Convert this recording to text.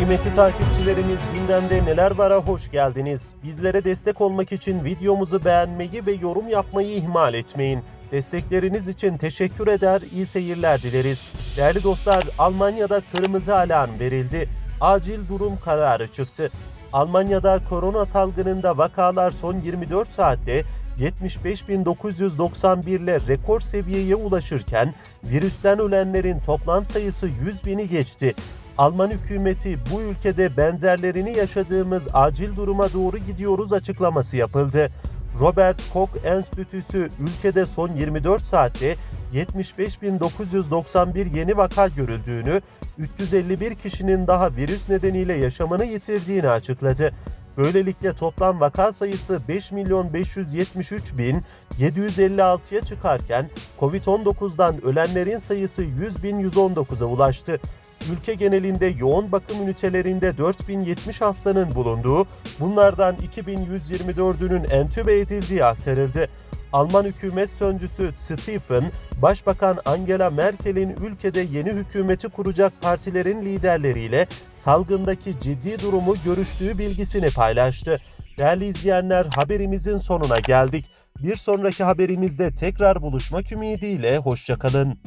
Kıymetli takipçilerimiz gündemde neler vara hoş geldiniz. Bizlere destek olmak için videomuzu beğenmeyi ve yorum yapmayı ihmal etmeyin. Destekleriniz için teşekkür eder, iyi seyirler dileriz. Değerli dostlar, Almanya'da kırmızı alarm verildi. Acil durum kararı çıktı. Almanya'da korona salgınında vakalar son 24 saatte 75.991 ile rekor seviyeye ulaşırken virüsten ölenlerin toplam sayısı 100 bini geçti. Alman hükümeti bu ülkede benzerlerini yaşadığımız acil duruma doğru gidiyoruz açıklaması yapıldı. Robert Koch Enstitüsü ülkede son 24 saatte 75.991 yeni vaka görüldüğünü, 351 kişinin daha virüs nedeniyle yaşamını yitirdiğini açıkladı. Böylelikle toplam vaka sayısı 5 milyon 573 bin 756'ya çıkarken Covid-19'dan ölenlerin sayısı 100 bin 119'a ulaştı. Ülke genelinde yoğun bakım ünitelerinde 4070 hastanın bulunduğu, bunlardan 2124'ünün entübe edildiği aktarıldı. Alman hükümet sözcüsü Stephen, Başbakan Angela Merkel'in ülkede yeni hükümeti kuracak partilerin liderleriyle salgındaki ciddi durumu görüştüğü bilgisini paylaştı. Değerli izleyenler haberimizin sonuna geldik. Bir sonraki haberimizde tekrar buluşmak ümidiyle hoşçakalın.